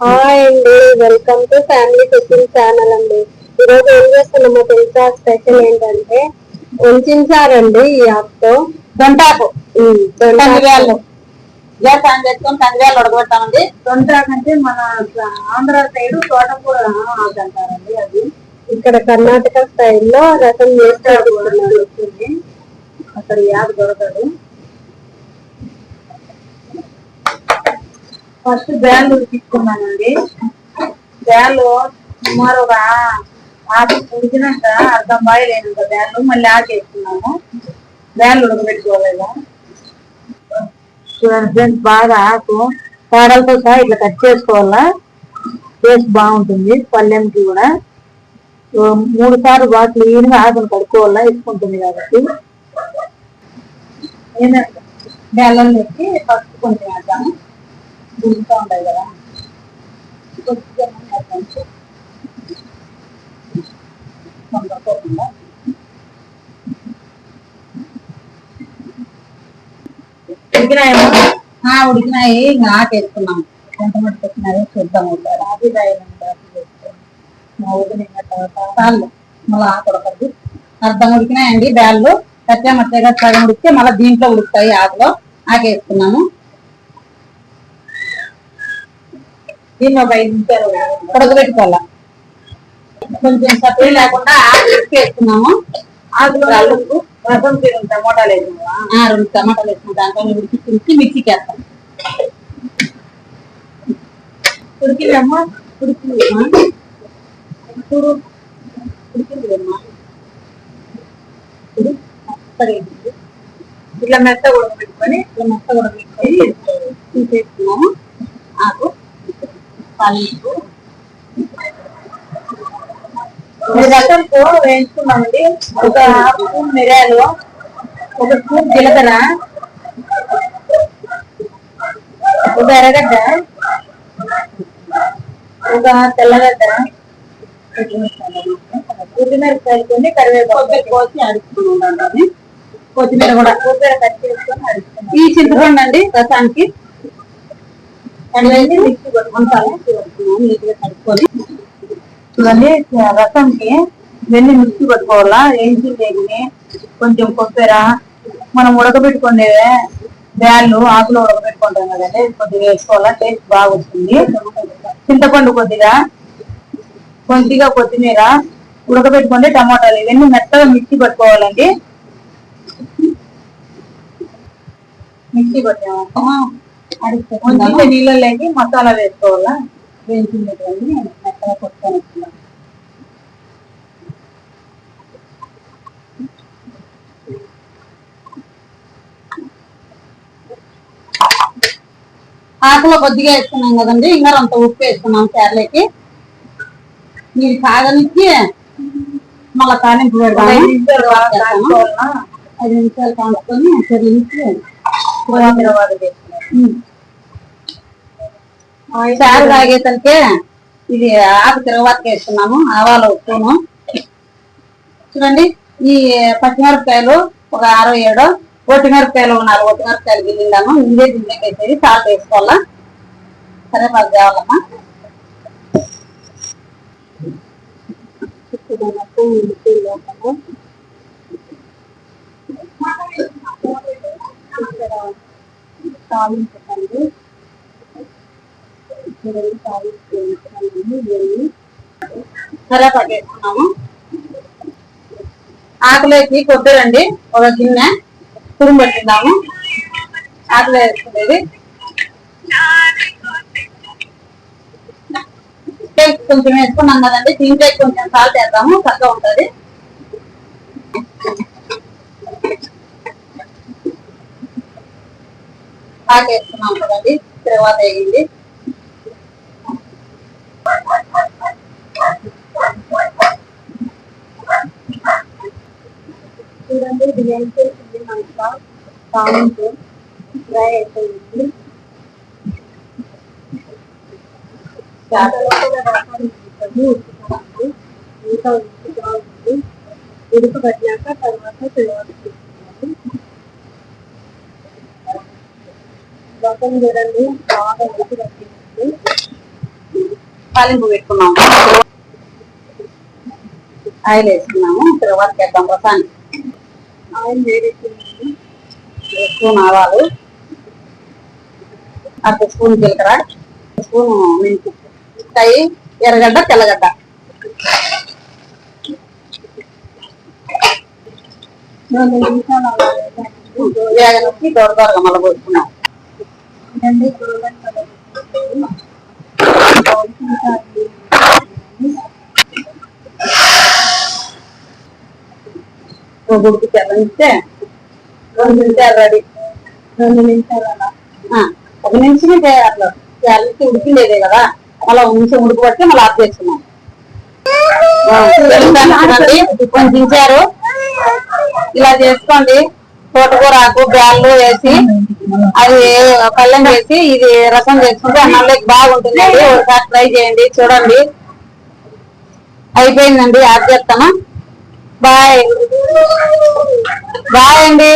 Hi అండి. Welcome to family cooking channel అండి. ఈరోజు ఏం చేస్తున్నామో తెలుసా? స్పెషల్ ఏంటంటే ఉంచారండి ఈ ఆకుతో. దొంటాకు కందివేళ్ళు గ్యాస్ ఆన్ చేసుకొని కందివేళ్ళు ఉడకబెట్టామండి దొంటాకు అంటే మన ఆంధ్ర సైడ్ తోటకూర అంటారండి అది. ఇక్కడ కర్ణాటక స్టైల్లో రసం చేస్తారు అక్కడ యాద దొరకదు. ఫస్ట్ బ్యాలు తీసుకున్నానండి బ్యాలు సుమారు ఒక ఆకు ఉడికినాక అర్థం బాయలేనంత బ్యాలు మళ్ళీ ఆకు వేసుకున్నాము బ్యాలు ఉడకబెట్టుకోవాలి ఇలా. చూడండి ఫ్రెండ్స్ బాగా ఆకు తేడాలతో సహా ఇట్లా కట్ చేసుకోవాలా? టేస్ట్ బాగుంటుంది పల్లెంకి కూడా. మూడు సార్లు బాగా క్లీన్గా ఆకును కడుక్కోవాలా? ఇసుకుంటుంది కాబట్టి. బెల్లం పెట్టి ఫస్ట్ కొంచెం వేద్దాము. గుంటుగా ఉంటాయి కదా. కొద్దిగా వేద్దాం. తొందరపోకుండా. ఉడికినాయేమో ఉడికినాయి. ఇంకా ఆకు ఎంత మటుకు వచ్చినాయో చూద్దాం ఒకసారి. ఆకు మా ఊరిని చాలు మళ్ళీ ఆకు ఉడకద్దు అర్థం ఉడికినాయండి బ్యాళ్ళు. కచ్చా మచ్చగా సగం ఉడికితే మళ్ళీ దీంట్లో ఉడుకుతాయి ఆకులో. ఆకేసుకున్నాము వేసుకున్నాము దీన్ని ఒక ఐదు ఉడకబెట్టుకోవాలా కొంచెం సపరేట్ లేకుండా ఆకు ఉడికి వేసుకున్నాము ఆకులో ఉడుకు రసం తిరుగు టమోటాలు వేసినావా ఆ, రెండు టమాటాలు వేసుకున్న దాంట్లో ఉడికి ఉడికి మిక్సీకి వేస్తాం ఉడికిందమ్మా? ఉడికిందమ్మా? చూడు అయింది. ఇట్లా మెత్త ఉడకబెట్టుకొని ఇట్లా మెత్తగా ఉడకబెట్టుకొని తీసేసుకున్నాము ఆకు ఈ రసంతో వేయించుకున్నామండి ఒక హాఫ్ స్పూన్ మిరియాలు ఒక స్పూన్ జీలకర్ర ఒక ఎర్రగడ్డ ఒక తెల్లగడ్డ. ఉద్దిమిరపకాయలు కొన్ని కరివేపాకు కోసి అడుక్కున్నాం దాన్ని కొత్తిమీర కూడా. కొత్తిమీర కట్ చేసుకొని అడుగుతున్నాం ఈ చింతపండు అండి రసానికి అడిగి మిక్సీ కొట్టుకుంటాను నీట్గా కలుపుకొని చూడండి రసంకి వెన్ని మిక్సీ పట్టుకోవాలా? ఏంచి వేగిని కొంచెం కొబ్బరి. మనం ఉడకబెట్టుకునే బ్యాళ్ళు ఆకులో ఉడకబెట్టుకుంటాం కదండి. కొద్దిగా వేసుకోవాలా? టేస్ట్ బాగా వస్తుంది చింతపండు కొద్దిగా. కొద్దిగా కొత్తిమీర. ఉడకబెట్టుకుంటే టమాటాలు. ఇవన్నీ మెత్తగా మిక్సీ పట్టుకోవాలండి. మిక్సీ పట్టాము కొంచెం నీళ్ళలోకి మసాలా వేసుకోవాలా? వేయించినటువంటి మెత్తగా కొట్టుకొని ఆకులో కొద్దిగా వేసుకున్నాం కదండి. ఇంకా అంత ఉప్పు వేసుకున్నాం చార్లోకి మీరు కాగనికి మళ్ళా పెడతాము కాచుకోవాలా? ఐదు నిమిషాలు కాంచుకొని చెల్లించి కొత్తిమీర వాడు వేసుకోవాలి. చారు తాగేసరికి ఇది ఆకు తిరగబాతు వేస్తున్నాము ఆవాలు ఉప్పును. చూడండి ఈ పచ్చిమిరపకాయలు ఒక అరవై ఏడు ఒట్టిమిరపకాయలు ఒక నాలుగు ఒట్టిమిరపకాయలు గిల్లిందాము ఇదే గిన్నెకి వేసేది సాల్ట్ వేసుకోవాలా? సరే మాకు కావాలమ్మా. తాలించండి కరేపాకు పట్టేసుకున్నాము ఆకులేసి కొబ్బరి ఒక గిన్నె తురుము పెట్టుకుందాము ఆకులు వేసుకునేది కొంచెం వేసుకున్నాం కదండి దీంట్లో కొంచెం సాల్ట్ వేద్దాము చక్కగా ఉంటది. ఆకు వేసుకున్నాం కదండి తర్వాత వేయండి. చూడండి బిర్యానీ చేసింది మనకు తాలింపు ఫ్రై అయిపోయింది. చేపలో కూడా రసం ఉంటుంది ఉడుకుతున్నాము ఇంకా ఉడుకుతా ఉంది. ఉడకబట్టినాక తర్వాత తర్వాత రసం చూడండి బాగా ఉడకబట్టింది తాలింపు పెట్టుకున్నాము. ఆయిల్ వేసుకున్నాము. తర్వాత వేద్దాం రసాన్ని. ఆయిల్ వేడెక్కింది స్పూన్ ఆవాలు. అర్ధ స్పూన్ జీలకర్ర స్పూన్ మెంతి. ఎర్రగడ్డ తెల్లగడ్డ. వేగనొక్కి దొర దొరగా మళ్ళీ పోసుకున్నాం గుడికి తెల్లంటే రెండు నిమిషాలు రెడీ. రెండు నిమిషాలు ఒక నిమిషమే చేయాలి చేయాలి ఉడికిండేదే కదా. మళ్ళీ ఒక నిమిషం ఉడకబట్టి మళ్ళీ ఆఫ్ చేసుకున్నాం కొంచెం దించారు. ఇలా చేసుకోండి. తోటకూర ఆకు బ్యాళ్ళు వేసి అది పళ్ళెం వేసి ఇది రసం చేసుకుంటే అన్నంలోకి బాగుంటుంది ఒకసారి ట్రై చేయండి. చూడండి. అయిపోయిందండి. ఆఫ్ చేస్తాను. బాయ్. బాయ్ అండి.